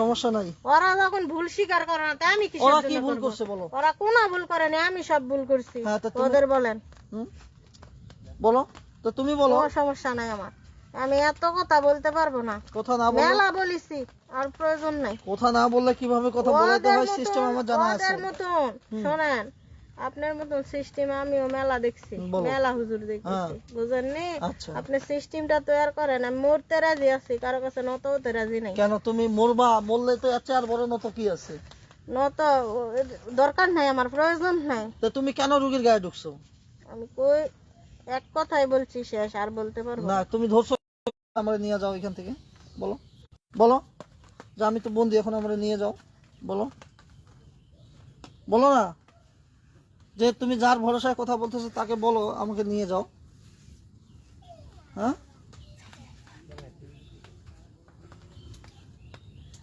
সমস্যা নাই। ওরা যখন ভুল স্বীকার করে না তাই আমি ওরা কি ভুল করছে বলো? ওরা কোন ভুল করেনি আমি সব ভুল করছি। হ্যাঁ, ওদের বলেন। বলো তো তুমি বলো। সমস্যা নাই আমার। আমি এত কথা বলতে পারব না। কথা না মেলা বলিছি আর প্রয়োজন নাই। কথা না বললে কীভাবে কথা বলাতে হয়? সিস্টেম আমার জানা আছে। ওদের মতন। শোনেন আপনার মতন সিস্টেম আমিও মেলা দেখছি। মেলা হুজুর হ্যাঁ। দেখছি বুঝেননি? আচ্ছা। আপনি সিস্টেমটা তৈরি করেন আমি মরতে রাজি আছি কারও কাছে নত হতে রাজি নাই। কেন তুমি মরবা মরলে তো চেয়ে আর বড় নত কি আছে? নত দরকার নাই আমার প্রয়োজন নাই। তো তুমি কেন রুগীর গায়ে ঢুকছো? আমি কই এক কথাই বলছি শেষ আর বলতে পারব না। না। তুমি ধরছো আমরা নিয়ে যাও এখান থেকে। বলো। বলো। যে আমি তো বন্দি এখন আমরা নিয়ে যাও। বলো। বলো না। যে তুমি যার ভরসায় কথা বলতেছো তাকে বলো আমাকে নিয়ে যাও। হ্যাঁ?